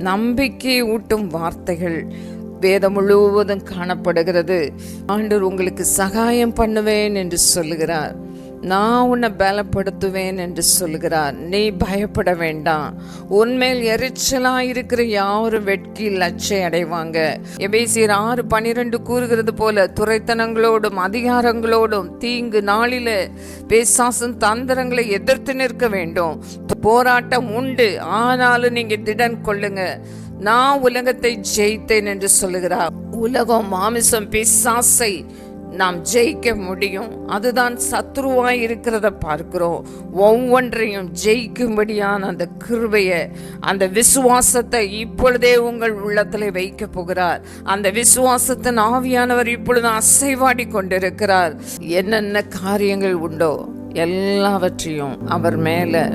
நம்பிக்கை ஊட்டும் வார்த்தைகள் வேதம் முழுவதும் காணப்படுகிறது. ஆண்டவர் உங்களுக்கு சகாயம் பண்ணுவேன் என்று சொல்லுகிறார். நான் உன்னை பலப்படுத்துவேன் என்று சொல்கிறார். நீ பயப்பட வேண்டாம். உன்மேல் எரிச்சலா இருக்கிற யாரும் வெட்கி லட்சை அடைவாங்க. எபேசியர் ஆறு பனிரெண்டு கூறுகிறது போல துறைத்தனங்களோடும் அதிகாரங்களோடும் தீங்கு நாளில பேசாசும் தந்திரங்களை எதிர்த்து நிற்க வேண்டும். போராட்டம் உண்டு. ஆனாலும் நீங்க திடன் கொள்ளுங்க. நான் உலகத்தை ஜெயித்தேன் என்று சொல்லுகிறார். உலகம் மாமிசம் பிசாசை நாம் ஜெயிக்க முடியும். அதுதான் சத்ருவாய் இருக்கிறத பார்க்கிறோம். ஒவ்வொன்றையும் ஜெயிக்கும்படியான அந்த கிருபைய அந்த விசுவாசத்தை இப்பொழுதே உங்கள் உள்ளத்தில் வைக்க போகிறார். அந்த விசுவாசத்தின் ஆவியானவர் இப்பொழுது அசைவாடி கொண்டிருக்கிறார். என்னென்ன காரியங்கள் உண்டோ எல்லாவற்றையும் அவர் மேல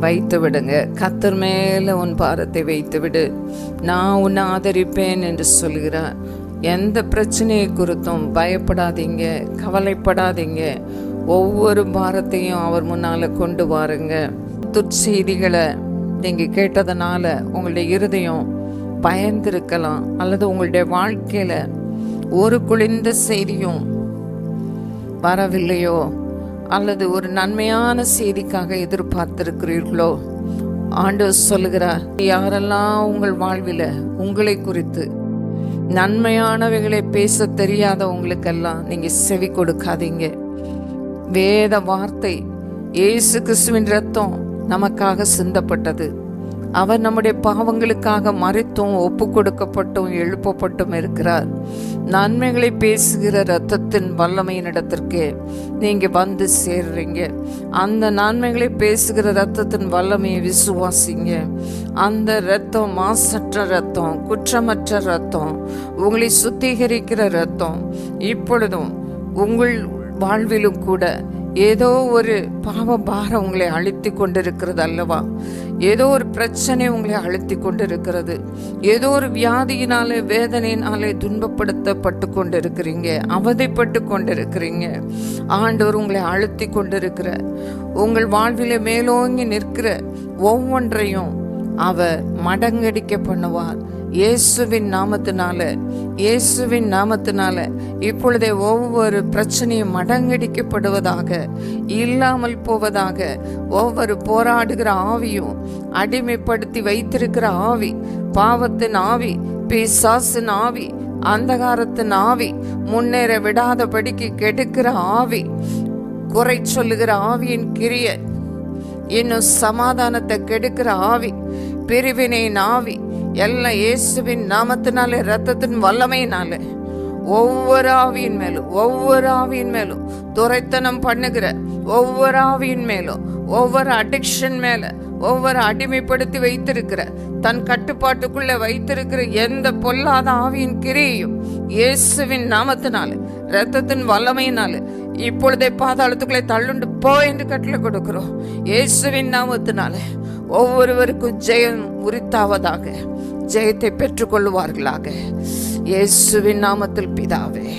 வைத்து விடுங்க. கத்தர் மேல உன் பாரத்தை வைத்து விடு. நான் உன்னை ஆதரிப்பேன் என்று சொல்கிறார் எந்த பிரச்சனையை குறித்தும் பயப்படாதீங்க கவலைப்படாதீங்க. ஒவ்வொரு பாரத்தையும் அவர் முன்னால் கொண்டு வாருங்க. துற்செய்திகளை நீங்கள் கேட்டதுனால உங்களுடைய இருதயம் பயந்திருக்கலாம். அல்லது உங்களுடைய வாழ்க்கையில் ஒரு குளிர்ந்த செய்தியும் வரவில்லையோ? அல்லது ஒரு நன்மையான செய்திக்காக எதிர்பார்த்திருக்கிறீர்களோ? ஆண்டு சொல்லுகிறார் யாரெல்லாம் உங்கள் வாழ்வில் உங்களை குறித்து நன்மையானவைகளை பேச தெரியாத உங்களுக்கெல்லாம் நீங்க செவி கொடுக்காதீங்க. வேத வார்த்தை இயேசு கிறிஸ்துவின் ரத்தம் நமக்காக சிந்தப்பட்டது. அவர் நம்முடைய பாவங்களுக்காக மறைத்தும் ஒப்பு கொடுக்கப்பட்டும் எழுப்பப்பட்டும் இருக்கிறார். நன்மைகளை பேசுகிற ரத்தத்தின் வல்லமையினிடத்திற்கு நீங்க வந்து சேர்றீங்க. அந்த நன்மைகளை பேசுகிற ரத்தத்தின் வல்லமையை விசுவாசிங்க. அந்த ரத்தம் மாசற்ற ரத்தம் குற்றமற்ற ரத்தம் உங்களை சுத்திகரிக்கிற ரத்தம் இப்பொழுதும் உங்கள் வாழ்விலும் கூட ஏதோ ஒரு பாவ பாரம் உங்களை அழுத்தி கொண்டிருக்கிறது அல்லவா? ஏதோ ஒரு பிரச்சனை உங்களை அழுத்தி கொண்டிருக்கிறது. ஏதோ ஒரு வியாதியினாலே வேதனையினாலே துன்பப்படுத்தப்பட்டு கொண்டிருக்கிறீங்க அவதைப்பட்டு கொண்டிருக்கிறீங்க. ஆண்டவர் உங்களை அழுத்தி கொண்டிருக்கிற உங்கள் வாழ்விலே மேலோங்கி நிற்கிற ஒவ்வொன்றையும் அவர் மடங்கடிக்க பண்ணுவார் இயேசுவின் நாமத்தினால இயேசுவின் நாமத்தினால இப்பொழுதே ஒவ்வொரு பிரச்சனையும் மடங்கடிக்கப்படுவதாக இல்லாமல் போவதாக ஒவ்வொரு போராடுகிற ஆவியும் அடிமைப்படுத்தி வைத்திருக்கிற ஆவி பாவத்தின் ஆவி பிசாசின் ஆவி அந்தகாரத்தின் ஆவி முன்னேற விடாதபடிக்கு கெடுக்கிற ஆவி குறை சொல்லுகிற ஆவியின் கிரிய இன்னும் சமாதானத்தை கெடுக்கிற ஆவி பிரிவினையின் ஆவி எல்லாம் இயேசுவின் நாமத்தினாலே ரத்தத்தின் வல்லமையினாலே ஒவ்வொரு ஆவியின் மேலும் ஒவ்வொரு ஆவியின் மேலும் துரைத்தனம் பண்ணுகிற ஒவ்வொரு ஆவியின் மேலும் ஒவ்வொரு அடிக்ஷன் மேல ஒவ்வொரு அடிமைப்படுத்தி வைத்திருக்கிற தன் கட்டுப்பாட்டுக்குள்ள வைத்திருக்கிற எந்த பொல்லாத ஆவியின் கிரியையும் இயேசுவின் நாமத்தினால ரத்தத்தின் வல்லமையினால இப்பொழுதே பாதாளத்துக்குள்ளே தள்ளுண்டு போ என்று கட்டளை கொடுக்கிறோம். இயேசுவின் நாமத்தினாலே ஒவ்வொருவருக்கும் ஜெயம் உரித்தாவதாக ஜெயத்தை பெற்றுக்கொள்வார்களாக இயேசுவின் நாமத்தில் பிதாவே.